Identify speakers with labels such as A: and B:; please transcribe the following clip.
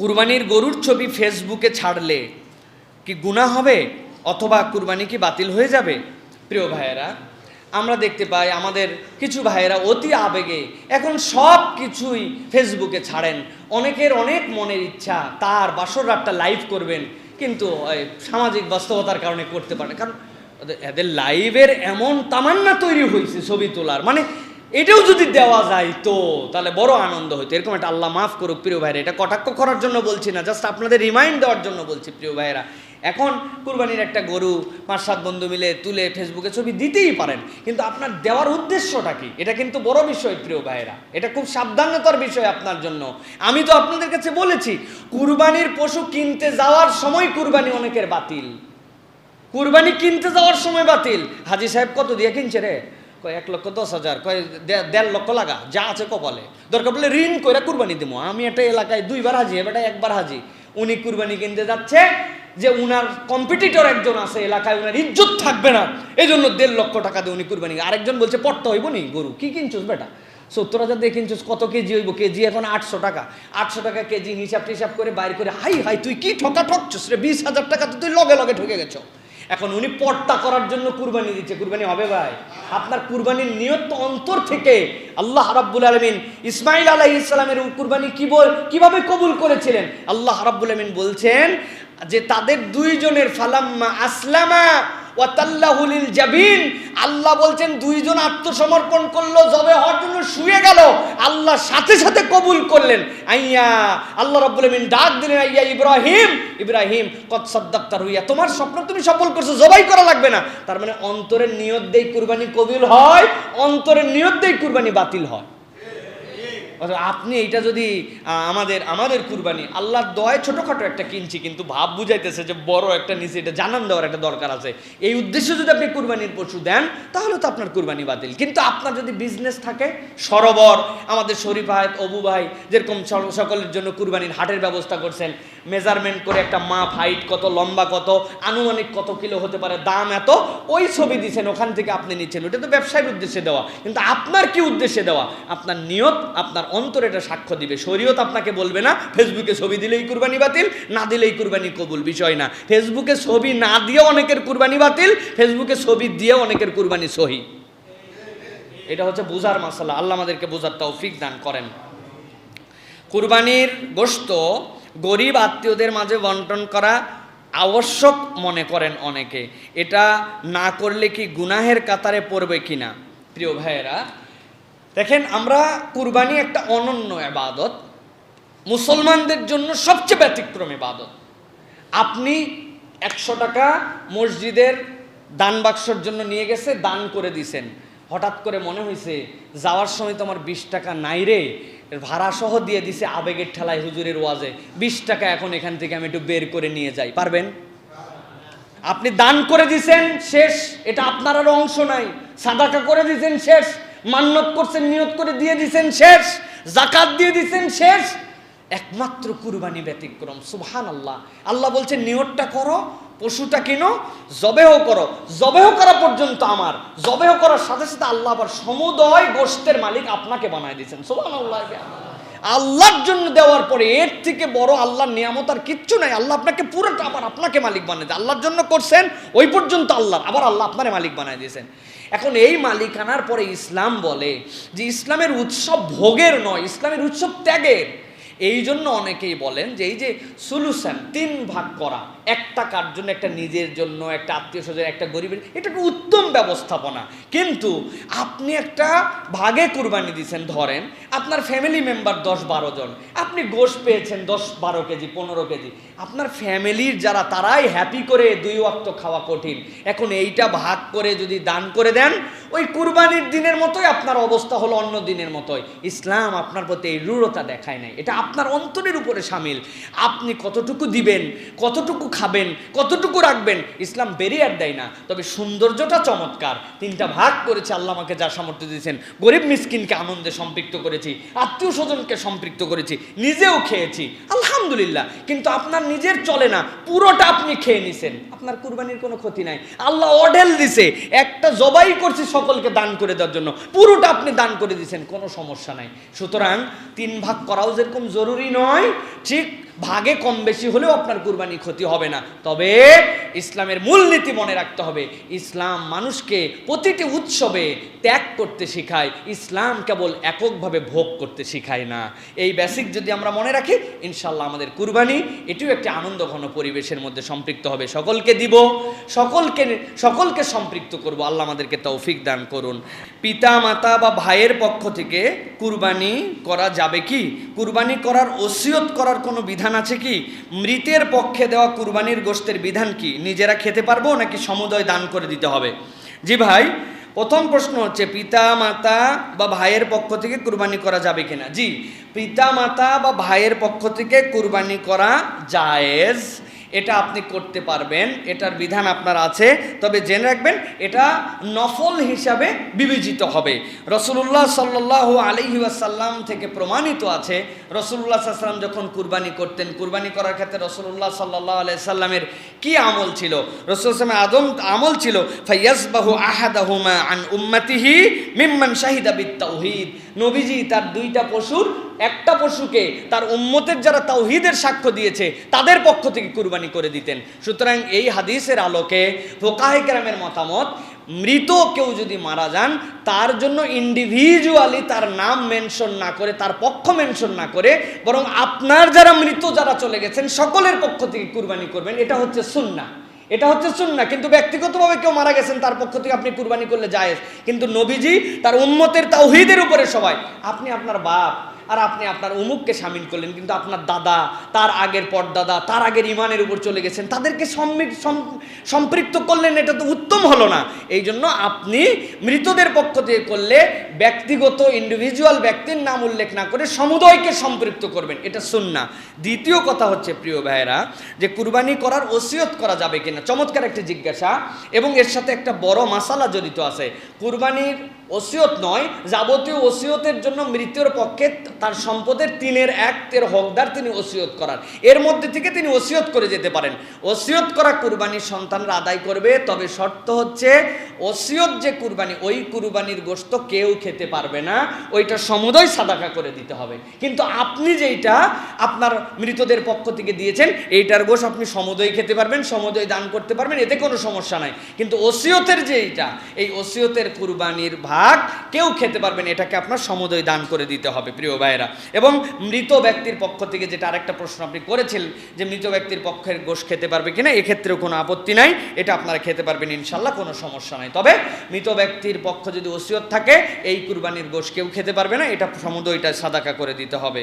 A: কুরবানির গরুর ছবি ফেসবুকে ছাড়লে কি গুণা হবে অথবা কুরবানি কি বাতিল হয়ে যাবে? প্রিয় ভাইয়েরা, আমরা দেখতে পাই আমাদের কিছু ভাইয়েরা অতি আবেগে এখন সব কিছুই ফেসবুকে ছাড়েন। অনেকের অনেক মনের ইচ্ছা তার বাসর রাতটা লাইভ করবেন, কিন্তু সামাজিক বাস্তবতার কারণে করতে পারে। কারণ এদের লাইভের এমন তামান্না তৈরি হয়েছে ছবি তোলার। মানে এটাও যদি দেওয়া যায় তো, তাহলে বড় আনন্দ হইতো। এরকম একটা আল্লাহ মাফ করুক প্রিয় ভাইরা, এটা কটাক্ষ করার জন্য বলছি না জাস্ট আপনাদের রিমাইন্ড দেওয়ার জন্য বলছি প্রিয় ভাইরা। এখন কুরবানির একটা গরু পাঁচ সাত বন্ধু মিলে তুলে ফেসবুকে ছবি দিতেই পারেন, কিন্তু আপনার দেওয়ার উদ্দেশ্যটা কি? এটা কিন্তু বড় বিষয় প্রিয় ভাইরা, এটা খুব সাবধানতার বিষয় আপনার জন্য। আমি তো আপনাদের কাছে বলেছি, কুরবানির পশু কিনতে যাওয়ার সময় কুরবানি অনেকের বাতিল। কুরবানি কিনতে যাওয়ার সময় বাতিল। হাজি সাহেব কত দিয়ে কিনছে রে? কয় এক লক্ষ দশ হাজার, কয় দেড় লক্ষ লাগা, যা আছে কপালে। দরকার বলে ঋণ করে কুরবানি দেবো আমি একটা এলাকায় দুইবার হাজি এবারটা একবার হাজি। উনি কুরবানি কিনতে যাচ্ছে যে উনার কম্পিটিটর একজন আছে এলাকায়, উনার ইজ্জত থাকবে না। এই জন্য দেড় লক্ষ টাকা দিয়ে উনি কুরবানি আরেকজন বলছে পড়তে হইব নি গরু? কি কিনছুস বেটা? সত্তর হাজার দিয়ে কিনছিস, কত কেজি হইব? কেজি এখন আটশো টাকা। আটশো টাকা কেজি হিসাব টিসাব করে বাইর করে, হাই হাই, তুই কি ঠকা ঠকছিস রে? বিশ হাজার টাকা তো তুই লগে লগে ঠকে গেছো। এখন উনি পর্দা করার জন্য কুরবানি দিচ্ছে। কুরবানি হবে ভাই। আপনার কুরবানির নিয়ত অন্তর থেকে আল্লাহ রাব্বুল আলমিন ইসমাইল আলাহ ইসলামের কুরবানি কি বল কীভাবে কবুল করেছিলেন? আল্লাহ রাব্বুল আলমিন বলছেন যে তাদের দুইজনের ফালাম্মা আসলামা ওয়াতাল্লাহুলিল জাবিন, আল্লাহ বলছেন দুইজন আত্মসমর্পণ করল, জবে হওয়ার জন্য শুয়ে গেল। আল্লাহ সাথে সাথে কবুল করলেন। আইয়া, আল্লাহ রাব্বুল আমিন ডাক দিলেন, আইয়া ইব্রাহিম ইব্রাহিম কত সাদ্দাক্তার হইয়া তোমার স্বপ্ন তুমি সফল করছ, জবাই করা লাগবে না। তার মানে অন্তরের নিয়ত দেই কুরবানি কবিল হয়, অন্তরের নিয়ত দেই কুরবানি বাতিল হয়। আপনি এইটা যদি আমাদের আমাদের কুরবানি, আল্লাহর দয় ছোটোখাটো একটা কিনছি, কিন্তু ভাব বুঝাইতেছে যে বড় একটা নিচে এটা জানান দেওয়ার একটা দরকার আছে। এই উদ্দেশ্যে যদি আপনি কুরবানির পশু দেন, তাহলে তো আপনার কুরবানি বাতিল। কিন্তু আপনার যদি বিজনেস থাকে, সরোবর, আমাদের শরীফ ভাই অবু ভাই যেরকম সকলের জন্য কুরবানির হাটের ব্যবস্থা করছেন মেজারমেন্ট করে একটা মাপ হাইট কত, লম্বা কত, আনুমানিক কত কিলো হতে পারে, দাম এত, ওই ছবি দিচ্ছেন ওখান থেকে আপনি নিচ্ছেন। ওটা তো ব্যবসায়ের উদ্দেশ্যে দেওয়া। কিন্তু আপনার কি উদ্দেশ্যে দেওয়া? আপনার নিয়ত, আপনার অন্তর এটা সাক্ষ্য দিবে। শরীয়ত আপনাকে বলবে না, ফেসবুকে ছবি দিলেই কুরবানি বাতিল, না দিলেই কুরবানি কবুল, বিষয় না। ফেসবুকে ছবি না দিয়ে অনেকের কুরবানি বাতিল, ফেসবুকে ছবি দিয়ে অনেকের কুরবানি সহি। এটা হচ্ছে বুঝার মাসালা, আল্লাহ আমাদেরকে বোঝার তৌফিক দান করেন। কুরবানির গোশত গরিব আত্মীয়দের মাঝে বন্টন করা আবশ্যক মনে করেন অনেকে। এটা না করলে কি গুনাহের কাতারে পড়বে কিনা? প্রিয় ভাইয়েরা দেখেন, আমরা কুরবানি একটা অনন্য আবাদত মুসলমানদের জন্য সবচেয়ে ব্যতিক্রম ইবাদত। আপনি একশো টাকা মসজিদের দান বাক্সর জন্য নিয়ে গেছে, দান করে দিছেন। হঠাৎ করে মনে হয়েছে যাওয়ার সময় তোমার বিশ টাকা নাই রে। ভাড়া সহ দিয়ে দিছে আবেগের ঠেলায় হুজুরের ওয়াজে। বিশ টাকা এখন এখান থেকে আমি একটু বের করে নিয়ে যাই। পারবেন? আপনি দান করে দিছেন, শেষ। এটা আপনার আর অংশ নাই। সাদাকা করে দিছেন, শেষ। মান্যত করছেন, নিয়ত করে দিয়ে দিছেন, শেষ। জাকাত দিয়ে দিছেন, শেষ। একমাত্র কুরবানি ব্যতিক্রম সুবহান আল্লাহ আল্লাহ বলছেন, নিয়তটা করো, পশুটা কিনো, জবেহ করো। জবেহ করা পর্যন্ত আমার। জবেহ করার সাথে সাথে আল্লাহ আবার সমুদয় গোষ্ঠের মালিক আপনাকে বানায় দিয়েছেন। সুবহান আল্লাহ আল্লাহর জন্য দেওয়ার পরে এর থেকে বড় আল্লাহর নিয়ামত আর কিচ্ছু নাই। আল্লাহ আপনাকে পুরোটা আবার আপনাকে মালিক বানিয়ে দেয়। আল্লাহর জন্য করছেন, ওই পর্যন্ত আল্লাহ আবার আল্লাহ আপনারে মালিক বানিয়ে দিয়েছেন। এখন এই মালিকানার পরে ইসলাম বলে যে ইসলামের উৎসব ভোগের নয় ইসলামের উৎসব ত্যাগের। এই জন্য অনেকেই বলেন যে এই যে সলিউশন তিন ভাগ করা, একটা কার জন্য, একটা নিজের জন্য, একটা আত্মীয় স্বজন, একটা গরিবের, এটা একটা উত্তম ব্যবস্থাপনা। কিন্তু আপনি একটা ভাগে কুরবানি দিয়েছেন ধরেন আপনার ফ্যামিলি মেম্বার দশ বারো জন, আপনি গোশ পেয়েছেন দশ বারো কেজি, পনেরো কেজি, আপনার ফ্যামিলির যারা, তারাই হ্যাপি করে দুই ওয়াক্ত খাওয়া কঠিন। এখন এইটা ভাগ করে যদি দান করে দেন, ওই কুরবানির দিনের মতোই আপনার অবস্থা হলো অন্য দিনের মতোই। ইসলাম আপনার প্রতি এই রূঢ়তা দেখায় নাই। এটা আপনার অন্তরের উপরে সামিল। আপনি কতটুকু দিবেন, কতটুকু খাবেন, কতটুকু রাখবেন, ইসলাম বেরিয়ার দেয় না। তবে সৌন্দর্যটা চমৎকার। তিনটা ভাগ করেছে আল্লাহ আমাকে যা সামর্থ্য দিয়েছেন। গরিব মিসকিনকে আনন্দে সম্পৃক্ত করেছি, আত্মীয় স্বজনকে সম্পৃক্ত করেছি, নিজেও খেয়েছি। আলহামদুলিল্লাহ, কিন্তু আপনার নিজের চলে না, পুরোটা আপনি খেয়ে নিছেন। আপনার কুরবানির কোনো ক্ষতি নাই। আল্লাহ অডেল দিছে, একটা জবাই করছি সকলকে দান করে দেওয়ার জন্য, পুরোটা আপনি দান করে দিছেন, কোনো সমস্যা নাই। সুতরাং তিন ভাগ করাও যেরকম জরুরি নয়, ঠিক ভাগে কম বেশি হলেও আপনার কুরবানি ক্ষতি হবে না। তবে ইসলামের মূলনীতি মনে রাখতে হবে, ইসলাম মানুষকে প্রতিটি উৎসবে ত্যাগ করতে শেখায়, ইসলাম কেবল এককভাবে ভোগ করতে শেখায় না। এই বেসিক যদি আমরা মনে রাখি ইনশাল্লাহ আমাদের কুরবানি এটিও একটি আনন্দ ঘন পরিবেশের মধ্যে সম্পৃক্ত হবে। সকলকে দিব, সকলকে সকলকে সম্পৃক্ত করব। আল্লাহ আমাদেরকে তৌফিক দান করুন। পিতা মাতা বা ভাইয়ের পক্ষ থেকে কুরবানি করা যাবে কি? কুরবানি করার ওসিয়ত করার কোনো বিধান আছে কি? মৃতের পক্ষে দেওয়া কুরবানির গোষ্ঠের বিধান কি? নিজেরা খেতে পারব নাকি সমুদয় দান করে দিতে হবে? জি ভাই, প্রথম প্রশ্ন হচ্ছে পিতা মাতা বা ভাইয়ের পক্ষ থেকে কুরবানি করা যাবে কিনা? জি পিতা মাতা বা ভাইয়ের পক্ষ থেকে কুরবানি করা জায়েজ। এটা আপনি করতে পারবেন, এটার বিধান আপনার আছে, তবে জেনে রাখবেন, এটা নফল হিসাবে বিবেচিত হবে। রসুল্লাহ সাল্লাহ আলহি আসাল্লাম থেকে প্রমাণিত আছে রসুল্লাহ সাল্লাম যখন কুরবানি করতেন, কুরবানি করার ক্ষেত্রে রসুল্লাহ সাল্লাহ আলাইসাল্লামের কি আমল ছিল? রসুলের আদম আমল ছিল ফাইয়াসবাহু আহাদাহুমা আন উম্মাতিহি মিম্মান শাহিদা বিত তাওহীদ নবীজি তার দুইটা পশুর, একটা পশুকে তার উম্মতের যারা তাওহিদের সাক্ষ্য দিয়েছে, তাদের পক্ষ থেকে কুরবানি করে দিতেন। সুতরাং এই হাদিসের আলোকে ফোকাহে কেরামের মতামত মৃত কেউ যদি মারা যান, তার জন্য ইন্ডিভিজুয়ালি তার নাম মেনশন না করে, তার পক্ষ মেনশন না করে, বরং আপনার যারা মৃত যারা চলে গেছেন, সকলের পক্ষ থেকে কুরবানি করবেন, এটা হচ্ছে সুন্না এটা হচ্ছে সুন্না কিন্তু ব্যক্তিগতভাবে কেউ মারা গেছেন, তার পক্ষ থেকে আপনি কুরবানি করলে যায় কিন্তু নবীজি তার উম্মতের তাওহীদের উপরে সবাই, আপনি আপনার বাপ আর আপনি আপনার উমুককে সামিল করলেন, কিন্তু আপনার দাদা, তার আগের পরদাদা, তার আগের ইমানের উপর চলে গেছেন, তাদেরকে সম্পৃক্ত করলেন, এটা তো উত্তম হলো না। এই জন্য আপনি মৃতদের পক্ষ থেকে করলে ব্যক্তিগত ইন্ডিভিজুয়াল ব্যক্তির নাম উল্লেখ না করে সমুদয়কে সম্পৃক্ত করবেন। এটা সুন্না দ্বিতীয় কথা হচ্ছে, প্রিয় ভাইয়েরা, যে কুরবানি করার ওসিয়ত করা যাবে কিনা। চমৎকার একটি জিজ্ঞাসা। এবং এর সাথে একটা বড় মাসালা জড়িত আছে। কুরবানির ওসিয়ত নয়, যাবতীয় ওসিয়তের জন্য মৃত্যুর পক্ষে তার সম্পদের তিনের এক তের হকদার তিনি ওসিয়ত করার। এর মধ্যে থেকে তিনি ওসিয়ত করে যেতে পারেন। ওসিয়ত করা কুরবানির সন্তানরা আদায় করবে, তবে শর্ত হচ্ছে ওসিয়ত যে কুরবানি, ওই কুরবানির গোশত কেউ খেতে পারবে না। ওইটা সমুদয় সাদাকা করে দিতে হবে। কিন্তু আপনি যেইটা আপনার মৃতদের পক্ষ থেকে দিয়েছেন, এইটার গোশ আপনি সমুদয় খেতে পারবেন, সমুদয় দান করতে পারবেন, এতে কোনো সমস্যা নাই। কিন্তু ওসিয়তের যে এইটা এই ওসিয়তের কুরবানির ভাগ কেউ খেতে পারবেন এটাকে আপনার সমুদয় দান করে দিতে হবে, প্রিয় ভাইয়েরা। এবং মৃত ব্যক্তির পক্ষ থেকে যেটা আরেকটা প্রশ্ন আপনি করেছিলেন যে মৃত ব্যক্তির পক্ষের গোশ খেতে পারবে কিনা এক্ষেত্রেও কোনো আপত্তি নাই, এটা আপনারা খেতে পারবেন, ইনশাল্লাহ, কোনো সমস্যা নাই। তবে মৃত ব্যক্তির পক্ষ যদি ওসিয়ত থাকে, এই কুরবানির গোশ কেউ খেতে পারবে না, এটা সমুদয়টা সাদাকা করে দিতে হবে।